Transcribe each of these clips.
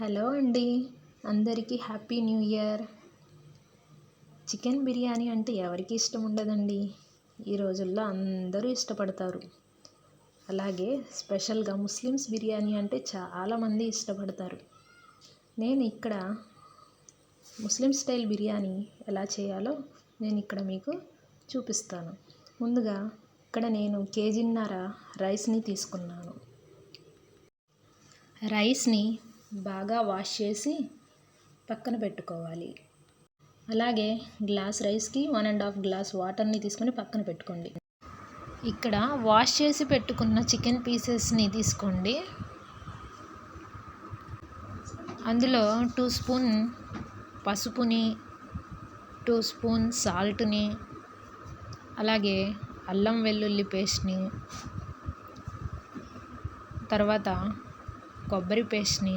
Hello అండి. అందరికీ happy new year. Chicken biryani అంటే ఎవరికి ఇష్టం ఉండదండి? ఈ రోజుల్లో అందరూ ఇష్టపడతారు. అలాగే స్పెషల్గా ముస్లిమ్స్ బిర్యానీ అంటే చాలామంది ఇష్టపడతారు. నేను ఇక్కడ ముస్లిం స్టైల్ బిర్యానీ ఎలా చేయాలో నేను ఇక్కడ మీకు చూపిస్తాను. ముందుగా ఇక్కడ నేను కేజీన్నర రైస్ని తీసుకున్నాను. రైస్ని బాగా వాష్ చేసి పక్కన పెట్టుకోవాలి. అలాగే గ్లాస్ రైస్కి వన్ అండ్ హాఫ్ గ్లాస్ వాటర్ని తీసుకొని పక్కన పెట్టుకోండి. ఇక్కడ వాష్ చేసి పెట్టుకున్న చికెన్ పీసెస్ని తీసుకోండి. అందులో టూ స్పూన్ పసుపుని టూ స్పూన్ సాల్ట్ని అలాగే అల్లం వెల్లుల్లి పేస్ట్ని తర్వాత కొబ్బరి పేస్ట్ని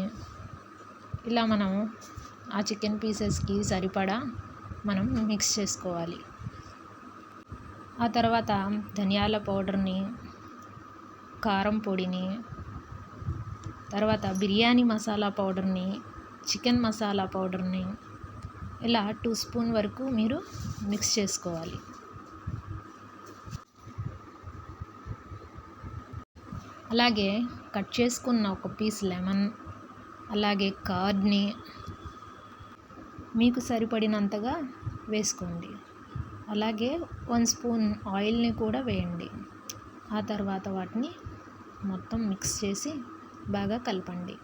ఇలా మనం ఆ చికెన్ పీసెస్కి సరిపడా మనం మిక్స్ చేసుకోవాలి. ఆ తర్వాత ధనియాల పౌడర్ని కారం పొడిని తర్వాత బిర్యానీ మసాలా పౌడర్ని చికెన్ మసాలా పౌడర్ని ఇలా టూ స్పూన్ వరకు మీరు మిక్స్ చేసుకోవాలి. అలాగే కట్ చేసుకున్న ఒక పీస్ లెమన్ అలాగే కర్డ్ని మీకు సరిపడినంతగా వేసుకోండి. అలాగే వన్ స్పూన్ ఆయిల్ని కూడా వేయండి. ఆ తర్వాత వాటిని మొత్తం మిక్స్ చేసి బాగా కలపండి.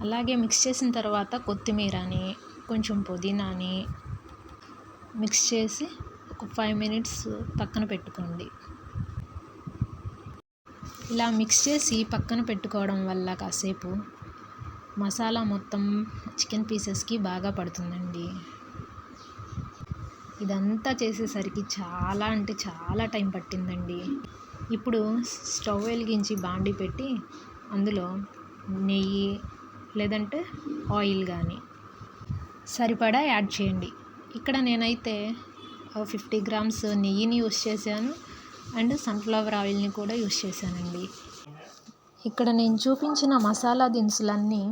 అలాగే మిక్స్ చేసిన తర్వాత కొత్తిమీరని కొంచెం పుదీనాని మిక్స్ చేసి ఒక ఫైవ్ మినిట్స్ పక్కన పెట్టుకోండి. ఇలా మిక్స్ చేసి పక్కన పెట్టుకోవడం వల్ల కాసేపు మసాలా మొత్తం చికెన్ పీసెస్కి బాగా పడుతుందండి. ఇదంతా చేసేసరికి చాలా అంటే చాలా టైం పట్టిందండి. ఇప్పుడు స్టవ్ వెలిగించి బాండి పెట్టి అందులో నెయ్యి లేదంటే ఆయిల్ కానీ సరిపడా యాడ్ చేయండి. ఇక్కడ నేనైతే ఫిఫ్టీ గ్రామ్స్ నెయ్యిని యూస్ చేశాను అండ్ సన్ఫ్లవర్ ఆయిల్ని కూడా యూస్ చేశానండి. ఇక్కడ నేను చూపించిన మసాలా దినుసులన్నీ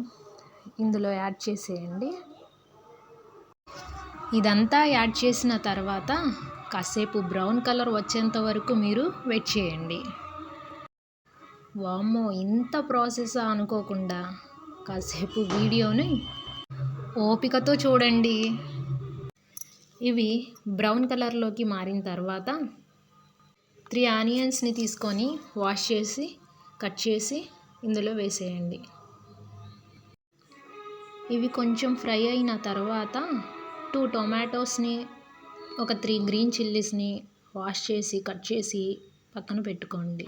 ఇందులో యాడ్ చేసేయండి. ఇదంతా యాడ్ చేసిన తర్వాత కాసేపు బ్రౌన్ కలర్ వచ్చేంత వరకు మీరు వెయిట్ చేయండి. వామ్మో ఇంత ప్రాసెస్ అనుకోకుండా కాసేపు వీడియోని ఓపికతో చూడండి. ఇవి బ్రౌన్ కలర్లోకి మారిన తర్వాత త్రీ ఆనియన్స్ని తీసుకొని వాష్ చేసి కట్ చేసి ఇందులో వేసేయండి. ఇవి కొంచెం ఫ్రై అయిన తర్వాత టూ టొమాటోస్ని ఒక త్రీ గ్రీన్ చిల్లీస్ని వాష్ చేసి కట్ చేసి పక్కన పెట్టుకోండి.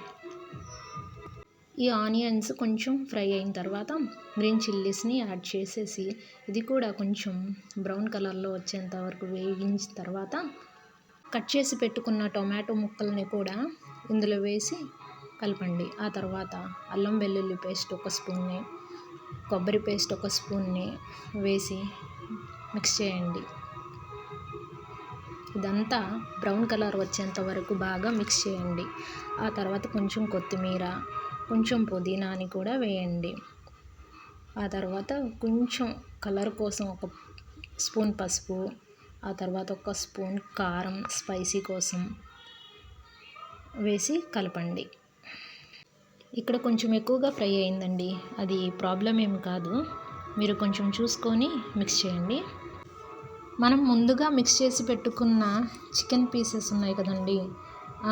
ఈ ఆనియన్స్ కొంచెం ఫ్రై అయిన తర్వాత గ్రీన్ చిల్లీస్ని యాడ్ చేసేసి ఇది కూడా కొంచెం బ్రౌన్ కలర్లో వచ్చేంత వరకు వేగించిన తర్వాత కట్ చేసి పెట్టుకున్న టొమాటో ముక్కల్ని కూడా ఇందులో వేసి కలపండి. ఆ తర్వాత అల్లం వెల్లుల్లి పేస్ట్ ఒక స్పూన్ని కొబ్బరి పేస్ట్ ఒక స్పూన్ని వేసి మిక్స్ చేయండి. ఇదంతా బ్రౌన్ కలర్ వచ్చేంత వరకు బాగా మిక్స్ చేయండి. ఆ తర్వాత కొంచెం కొత్తిమీర కొంచెం పుదీనాని కూడా వేయండి. ఆ తర్వాత కొంచెం కలర్ కోసం ఒక స్పూన్ పసుపు ఆ తర్వాత ఒక స్పూన్ కారం స్పైసీ కోసం వేసి కలపండి. ఇక్కడ కొంచెం ఎక్కువగా ఫ్రై అయిందండి. అది ప్రాబ్లం ఏం కాదు. మీరు కొంచెం చూసుకొని మిక్స్ చేయండి. మనం ముందుగా మిక్స్ చేసి పెట్టుకున్న చికెన్ పీసెస్ ఉన్నాయి కదండి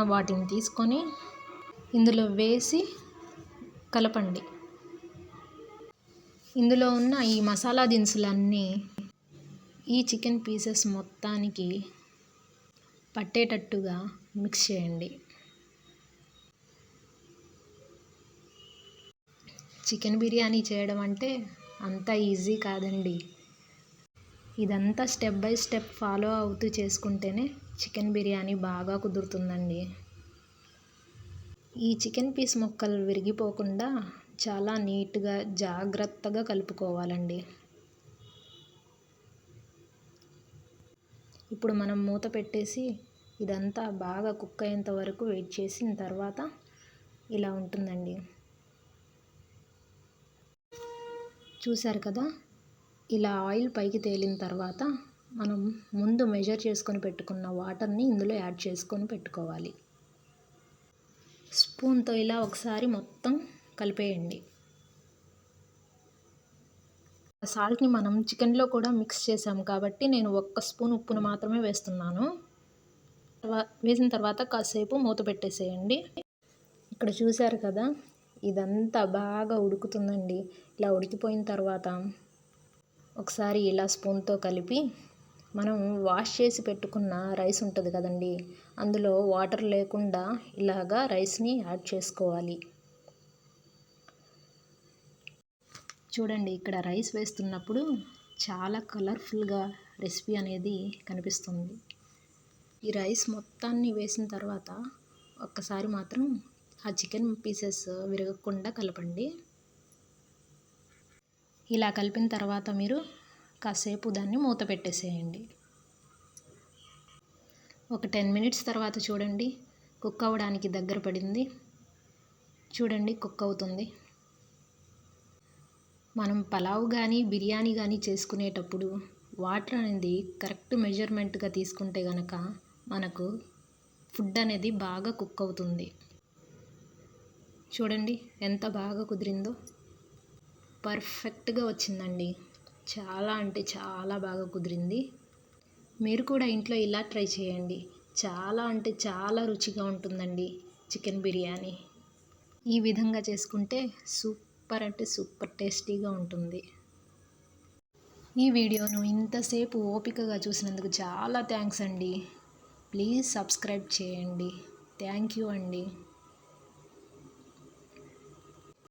వాటిని తీసుకొని ఇందులో వేసి కలపండి. ఇందులో ఉన్న ఈ మసాలా దినుసులన్నీ ఈ చికెన్ పీసెస్ మొత్తానికి పట్టేటట్టుగా మిక్స్ చేయండి. చికెన్ బిర్యానీ చేయడం అంటే అంత ఈజీ కాదండి. ఇదంతా స్టెప్ బై స్టెప్ ఫాలో అవుతూ చేసుకుంటేనే చికెన్ బిర్యానీ బాగా కుదురుతుందండి. ఈ చికెన్ పీస్ ముక్కలు విరిగిపోకుండా చాలా నీట్గా జాగ్రత్తగా కలుపుకోవాలండి. ఇప్పుడు మనం మూత పెట్టేసి ఇదంతా బాగా కుక్ అయ్యేంత వరకు వెయిట్ చేసిన తర్వాత ఇలా ఉంటుందండి. చూశారు కదా? ఇలా ఆయిల్ పైకి తేలిన తర్వాత మనం ముందు మెజర్ చేసుకొని పెట్టుకున్న వాటర్ని ఇందులో యాడ్ చేసుకొని పెట్టుకోవాలి. స్పూన్తో ఇలా ఒకసారి మొత్తం కలిపేయండి. సాల్ట్ని మనం చికెన్లో కూడా మిక్స్ చేసాం కాబట్టి నేను ఒక్క స్పూన్ ఉప్పును మాత్రమే వేస్తున్నాను. వేసిన తర్వాత కాసేపు మూత పెట్టేసేయండి. ఇక్కడ చూశారు కదా ఇదంతా బాగా ఉడుకుతుందండి. ఇలా ఉడికిపోయిన తర్వాత ఒకసారి ఇలా స్పూన్తో కలిపి మనం వాష్ చేసి పెట్టుకున్న రైస్ ఉంటుంది కదండి అందులో వాటర్ లేకుండా ఇలాగా రైస్ని యాడ్ చేసుకోవాలి. చూడండి ఇక్కడ రైస్ వేస్తున్నప్పుడు చాలా కలర్ఫుల్గా రెసిపీ అనేది కనిపిస్తుంది. ఈ రైస్ మొత్తాన్ని వేసిన తర్వాత ఒక్కసారి మాత్రం ఆ చికెన్ పీసెస్ విరగకుండా కలపండి. ఇలా కలిపిన తర్వాత మీరు కాసేపు దాన్ని మూత పెట్టేసేయండి. ఒక టెన్ మినిట్స్ తర్వాత చూడండి కుక్ అవ్వడానికి దగ్గర పడింది. చూడండి కుక్ అవుతుంది. మనం పలావ్ కానీ బిర్యానీ కానీ చేసుకునేటప్పుడు వాటర్ అనేది కరెక్ట్ మెజర్మెంట్గా తీసుకుంటే కనుక మనకు ఫుడ్ అనేది బాగా కుక్ అవుతుంది. చూడండి ఎంత బాగా కుదిరిందో. పర్ఫెక్ట్గా వచ్చిందండి. చాలా అంటే చాలా బాగా కుదిరింది. మీరు కూడా ఇంట్లో ఇలా ట్రై చేయండి. చాలా అంటే చాలా రుచిగా ఉంటుందండి చికెన్ బిర్యానీ. ఈ విధంగా చేసుకుంటే సూపర్ అంటే సూపర్ టేస్టీగా ఉంటుంది. ఈ వీడియోను ఇంతసేపు ఓపికగా చూసినందుకు చాలా థ్యాంక్స్ అండి. ప్లీజ్ సబ్స్క్రైబ్ చేయండి. థ్యాంక్ యూ అండి.